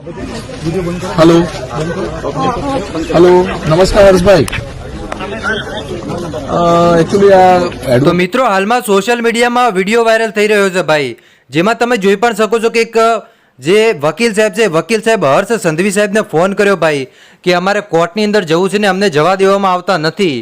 Hello. Hello. નમસ્કાર Harshbhai. Actually આ તો મિત્રો, હાલમાં સોશિયલ મીડિયામાં વીડિયો વાયરલ થઈ રહ્યો છે ભાઈ. જેમાં તમે જોઈ પણ શકો છો કે એક, જે વકીલ સાહેબ છે, વકીલ સાહેબ હર્ષ સંધવી સાહેબને ફોન કર્યો ભાઈ કે અમારે કોર્ટની અંદર જવું છે ને અમને જવા દેવામાં આવતા નથી.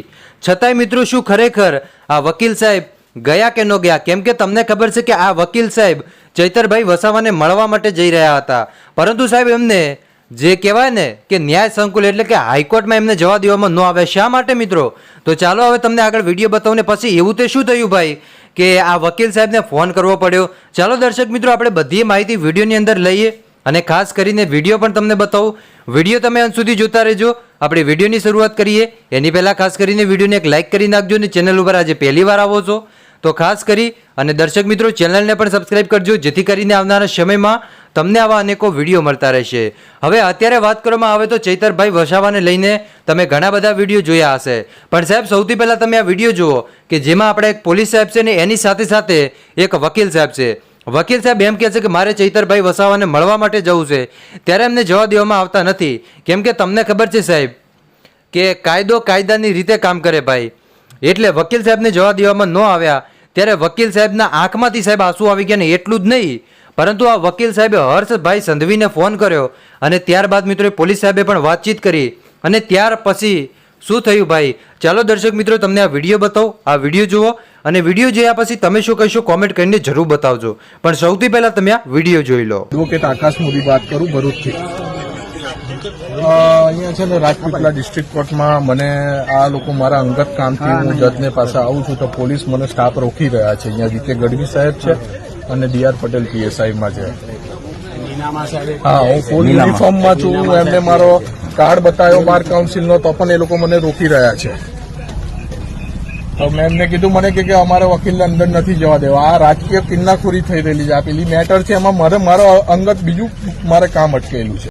છતાંય મિત્રો શું ખરેખર આ વકીલ સાહેબ ગયા કે ન ગયા? કેમ કે તમને ખબર છે કે આ વકીલ સાહેબ ચૈતરભાઈ વસાવાને મળવા માટે જઈ રહ્યા હતા. પરંતુ સાહેબ એમને જે કહેવાય ને કે ન્યાય સંકુલ એટલે કે હાઈકોર્ટમાં એમને જવા દેવામાં ન આવે. શા માટે મિત્રો? તો ચાલો હવે તમને આગળ વીડિયો બતાવું ને પછી એવું તે શું થયું ભાઈ કે આ વકીલ સાહેબને ફોન કરવો પડ્યો? ચાલો દર્શક મિત્રો, આપણે બધી માહિતી વિડીયોની અંદર લઈએ અને ખાસ કરીને વીડિયો પણ તમને બતાવું. વીડિયો તમે અંત સુધી જોતા રહેજો. આપણે વિડીયોની શરૂઆત કરીએ. એની પહેલાં ખાસ કરીને વિડીયોને એક લાઇક કરી નાખજો અને ચેનલ ઉપર આજે પહેલી વાર આવો છો. તો ખાસ કરી અને દર્શક મિત્રો ચેનલને પણ સબસ્ક્રાઇબ કરજો, જેથી કરીને આવનારા સમયમાં તમને આવા અનેકો વીડિયો મળતા રહેશે. હવે અત્યારે વાત કરવામાં આવે તો ચૈતરભાઈ વસાવાને લઈને તમે ઘણા બધા વીડિયો જોયા હશે. પણ સાહેબ, સૌથી પહેલાં તમે આ વીડિયો જુઓ કે જેમાં આપણે એક પોલીસ સાહેબ છે ને એની સાથે સાથે એક વકીલ સાહેબ છે. વકીલ સાહેબ એમ કહે છે કે મારે ચૈતરભાઈ વસાવાને મળવા માટે જવું છે. ત્યારે એમને જવા દેવામાં આવતા નથી. કેમ કે તમને ખબર છે સાહેબ કે કાયદો કાયદાની રીતે કામ કરે ભાઈ. એટલે વકીલ સાહેબને જવા દેવામાં ન આવ્યા. ત્યારે વકીલ સાહેબના આંખમાંથી સાહેબ આંસુ આવી ગયા ને એટલું જ નહીં. પરંતુ આ વકીલ સાહેબે હર્ષભાઈ સંધવીને ફોન કર્યો અને ત્યારબાદ મિત્રો પોલીસ સાહેબે પણ વાતચીત કરી. અને ત્યાર પછી શું થયું ભાઈ? ચાલો દર્શક મિત્રો, તમને આ વીડિયો બતાવો, આ વીડિયો જુઓ અને વીડિયો જોયા પછી તમે શું કહીશું કોમેન્ટ કરીને જરૂર બતાવજો. પણ સૌથી પહેલા તમે આ વીડિયો જોઈ લો. એડવોકેટ આકાશ મોદી વાત કરું ભરૂચથી. અહીંયા છે ને રાજપીપલા ડિસ્ટ્રિક્ટ કોર્ટમાં મને આ લોકો મારા અંગત કામથી હું જજને પાસે આવું છું તો પોલીસ મને સ્ટાફ રોકી રહ્યા છે. અહીંયા જીતે ગઢવી સાહેબ છે અને ડીઆર પટેલ પીએસઆઈમાં છે. હા હું ફૂલ યુનિફોર્મમાં છું. એમને મારો કાર્ડ બતાવ્યો બાર કાઉન્સિલનો તો પણ એ લોકો મને રોકી રહ્યા છે. તો મેં એમને કીધું મને કે કે અમારે વકીલને અંદર નથી જવા દેવા. આ રાજકીય કિન્નાખોરી થઈ રહેલી છે. આ પેલી મેટર છે. એમાં મારે મારો અંગત બીજું મારે કામ અટકેલું છે.